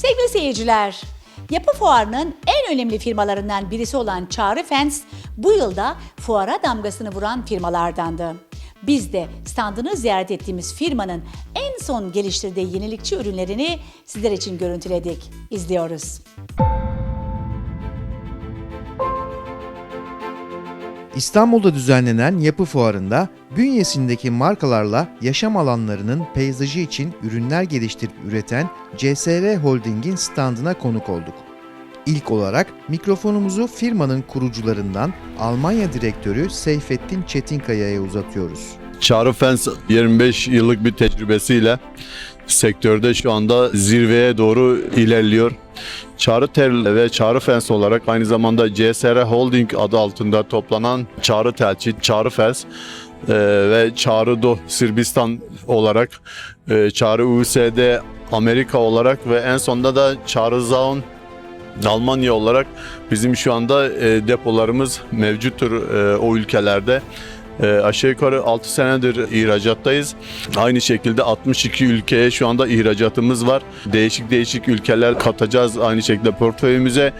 Sevgili seyirciler, Yapı Fuarı'nın en önemli firmalarından birisi olan Çağrı Fens bu yılda fuara damgasını vuran firmalardandı. Biz de standını ziyaret ettiğimiz firmanın en son geliştirdiği yenilikçi ürünlerini sizler için görüntüledik. İzliyoruz. İstanbul'da düzenlenen yapı fuarında bünyesindeki markalarla yaşam alanlarının peyzajı için ürünler geliştirip üreten CSR Holding'in standına konuk olduk. İlk olarak mikrofonumuzu firmanın kurucularından Almanya direktörü Seyfettin Çetinkaya'ya uzatıyoruz. Çağrı Fens 25 yıllık bir tecrübesiyle sektörde şu anda zirveye doğru ilerliyor. Çağrı Tel ve Çağrı Fens olarak aynı zamanda CSR Holding adı altında toplanan Çağrı Telçi, Çağrı Fens e, ve Çağrı Do Sırbistan olarak e, Çağrı USD Amerika olarak ve en sonunda da Çağrı Zaun Almanya olarak bizim şu anda e, depolarımız mevcuttur e, o ülkelerde. E, aşağı yukarı 6 senedir ihracattayız. Aynı şekilde 62 ülkeye şu anda ihracatımız var. Değişik değişik ülkeler katacağız aynı şekilde portföyümüze.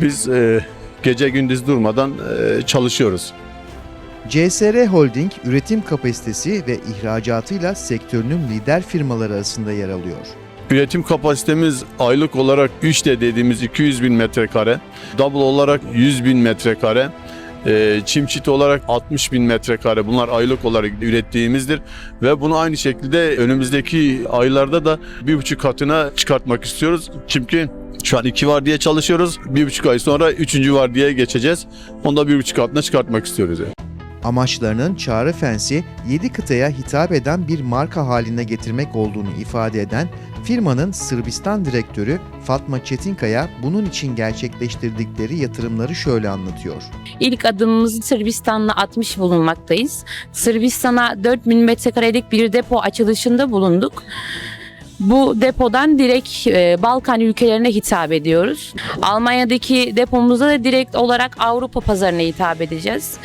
Biz e, gece gündüz durmadan e, çalışıyoruz. CSR Holding üretim kapasitesi ve ihracatıyla sektörünün lider firmaları arasında yer alıyor. Üretim kapasitemiz aylık olarak 3D dediğimiz 200 bin metrekare, double olarak 100 bin metrekare, e, çim çit olarak 60 bin metrekare bunlar aylık olarak ürettiğimizdir ve bunu aynı şekilde önümüzdeki aylarda da bir buçuk katına çıkartmak istiyoruz. Çünkü şu an iki var diye çalışıyoruz. Bir buçuk ay sonra üçüncü var diye geçeceğiz. Onu da bir buçuk katına çıkartmak istiyoruz. Yani. Amaçlarının Çağrı Fens'i 7 kıtaya hitap eden bir marka haline getirmek olduğunu ifade eden firmanın Sırbistan direktörü Fatma Çetinkaya bunun için gerçekleştirdikleri yatırımları şöyle anlatıyor. İlk adımımızı Sırbistan'la atmış bulunmaktayız. Sırbistan'a 4000 metrekarelik bir depo açılışında bulunduk. Bu depodan direkt e, Balkan ülkelerine hitap ediyoruz. Almanya'daki depomuzda da direkt olarak Avrupa pazarına hitap edeceğiz.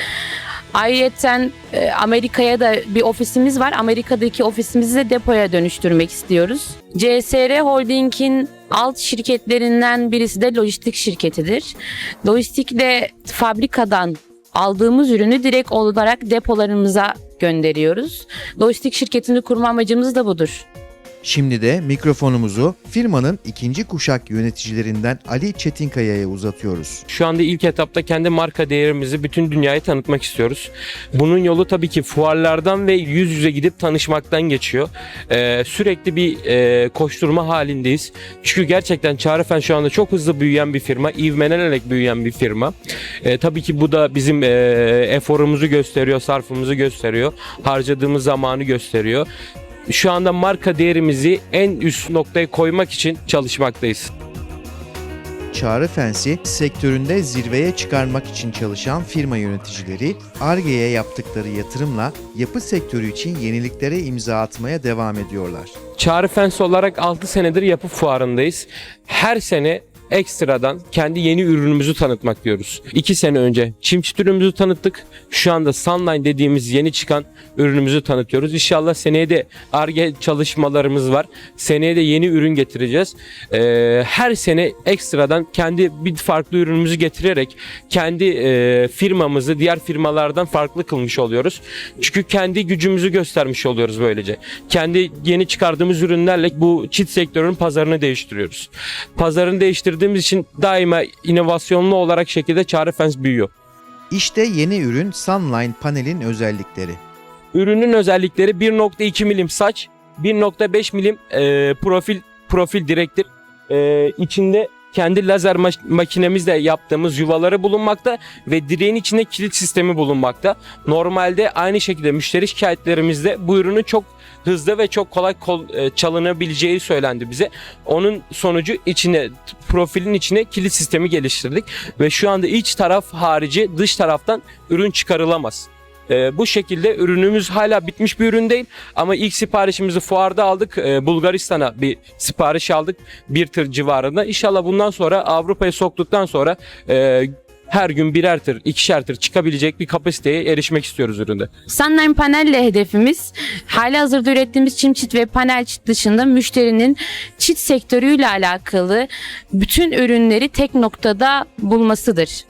Ayrıca e, Amerika'ya da bir ofisimiz var. Amerika'daki ofisimizi de depoya dönüştürmek istiyoruz. CSR Holding'in alt şirketlerinden birisi de lojistik şirketidir. Lojistikle fabrikadan aldığımız ürünü direkt olarak depolarımıza gönderiyoruz. Lojistik şirketini kurma amacımız da budur. Şimdi de mikrofonumuzu firmanın ikinci kuşak yöneticilerinden Ali Çetinkaya'ya uzatıyoruz. Şu anda ilk etapta kendi marka değerimizi bütün dünyaya tanıtmak istiyoruz. Bunun yolu tabii ki fuarlardan ve yüz yüze gidip tanışmaktan geçiyor. Ee, sürekli bir e, koşturma halindeyiz. Çünkü gerçekten Çağrıfen şu anda çok hızlı büyüyen bir firma, ivmelenerek büyüyen bir firma. Ee, tabii ki bu da bizim e, eforumuzu gösteriyor, sarfımızı gösteriyor, harcadığımız zamanı gösteriyor. Şu anda marka değerimizi en üst noktaya koymak için çalışmaktayız. Çağrı Fens'i sektöründe zirveye çıkarmak için çalışan firma yöneticileri ARGE'ye yaptıkları yatırımla yapı sektörü için yeniliklere imza atmaya devam ediyorlar. Çağrı Fens olarak 6 senedir yapı fuarındayız. Her sene ekstradan kendi yeni ürünümüzü tanıtmak diyoruz. 2 sene önce çimçit ürünümüzü tanıttık. Şu anda Sunline dediğimiz yeni çıkan ürünümüzü tanıtıyoruz. İnşallah seneye de ARGE çalışmalarımız var. Seneye de yeni ürün getireceğiz. Ee, her sene ekstradan kendi bir farklı ürünümüzü getirerek kendi e, firmamızı diğer firmalardan farklı kılmış oluyoruz. Çünkü kendi gücümüzü göstermiş oluyoruz böylece. Kendi yeni çıkardığımız ürünlerle bu çit sektörünün pazarını değiştiriyoruz. Pazarını değiştirdiğimiz için daima inovasyonlu olarak şekilde Çağrı Fens büyüyor. İşte yeni ürün Sunline panelin özellikleri. Ürünün özellikleri 1.2 milim saç, 1.5 milim e, profil profil direktir. E, içinde kendi lazer ma- makinemizle yaptığımız yuvaları bulunmakta ve direğin içinde kilit sistemi bulunmakta. Normalde aynı şekilde müşteri şikayetlerimizde bu ürünün çok hızlı ve çok kolay kol, e, çalınabileceği söylendi bize. Onun sonucu içine profilin içine kilit sistemi geliştirdik ve şu anda iç taraf harici dış taraftan ürün çıkarılamaz. Ee, bu şekilde ürünümüz hala bitmiş bir ürün değil ama ilk siparişimizi fuarda aldık. Ee, Bulgaristan'a bir sipariş aldık bir tır civarında. İnşallah bundan sonra Avrupa'ya soktuktan sonra e, her gün birer tır, ikişer tır çıkabilecek bir kapasiteye erişmek istiyoruz üründe. Sunline panelle hedefimiz hali hazırda ürettiğimiz çim çit ve panel çit dışında müşterinin çit sektörüyle alakalı bütün ürünleri tek noktada bulmasıdır.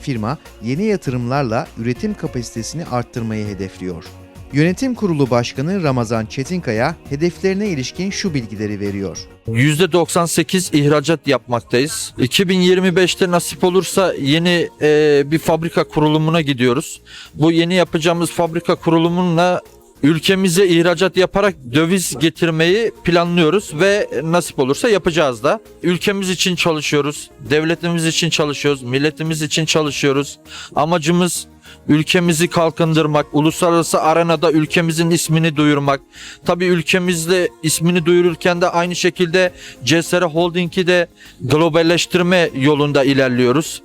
Firma yeni yatırımlarla üretim kapasitesini arttırmayı hedefliyor. Yönetim Kurulu Başkanı Ramazan Çetinkaya hedeflerine ilişkin şu bilgileri veriyor. %98 ihracat yapmaktayız. 2025'te nasip olursa yeni e, bir fabrika kurulumuna gidiyoruz. Bu yeni yapacağımız fabrika kurulumunla ülkemize ihracat yaparak döviz getirmeyi planlıyoruz ve nasip olursa yapacağız da. Ülkemiz için çalışıyoruz, devletimiz için çalışıyoruz, milletimiz için çalışıyoruz. Amacımız ülkemizi kalkındırmak, uluslararası arenada ülkemizin ismini duyurmak. Tabii ülkemizde ismini duyururken de aynı şekilde CSR Holding'i de globalleştirme yolunda ilerliyoruz.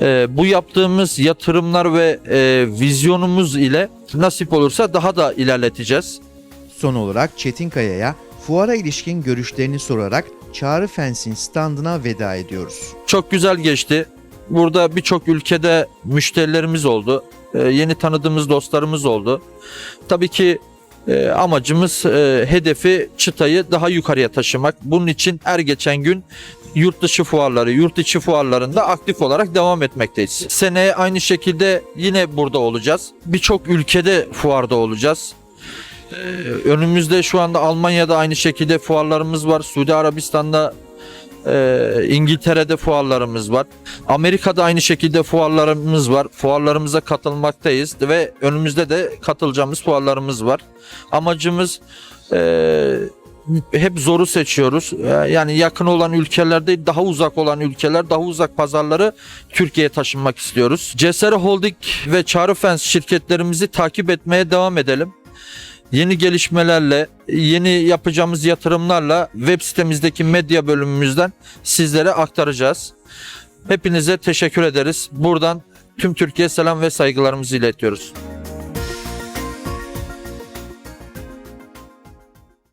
Ee, bu yaptığımız yatırımlar ve e, vizyonumuz ile nasip olursa daha da ilerleteceğiz. Son olarak Çetinkaya'ya fuara ilişkin görüşlerini sorarak Çağrı Fens'in standına veda ediyoruz. Çok güzel geçti. Burada birçok ülkede müşterilerimiz oldu. Ee, yeni tanıdığımız dostlarımız oldu. Tabii ki e, amacımız e, hedefi çıtayı daha yukarıya taşımak. Bunun için her geçen gün yurt dışı fuarları, yurt içi fuarlarında aktif olarak devam etmekteyiz. Seneye aynı şekilde yine burada olacağız. Birçok ülkede fuarda olacağız. Ee, Önümüzde şu anda Almanya'da aynı şekilde fuarlarımız var. Suudi Arabistan'da ee, İngiltere'de fuarlarımız var. Amerika'da aynı şekilde fuarlarımız var. Fuarlarımıza katılmaktayız ve önümüzde de katılacağımız fuarlarımız var. Amacımız e, hep zoru seçiyoruz. Ee, Yani yakın olan ülkeler değil, daha uzak olan ülkeler, daha uzak pazarları Türkiye'ye taşınmak istiyoruz. CSR Holding ve Çağrı Fens şirketlerimizi takip etmeye devam edelim yeni gelişmelerle, yeni yapacağımız yatırımlarla web sitemizdeki medya bölümümüzden sizlere aktaracağız. Hepinize teşekkür ederiz. Buradan tüm Türkiye selam ve saygılarımızı iletiyoruz.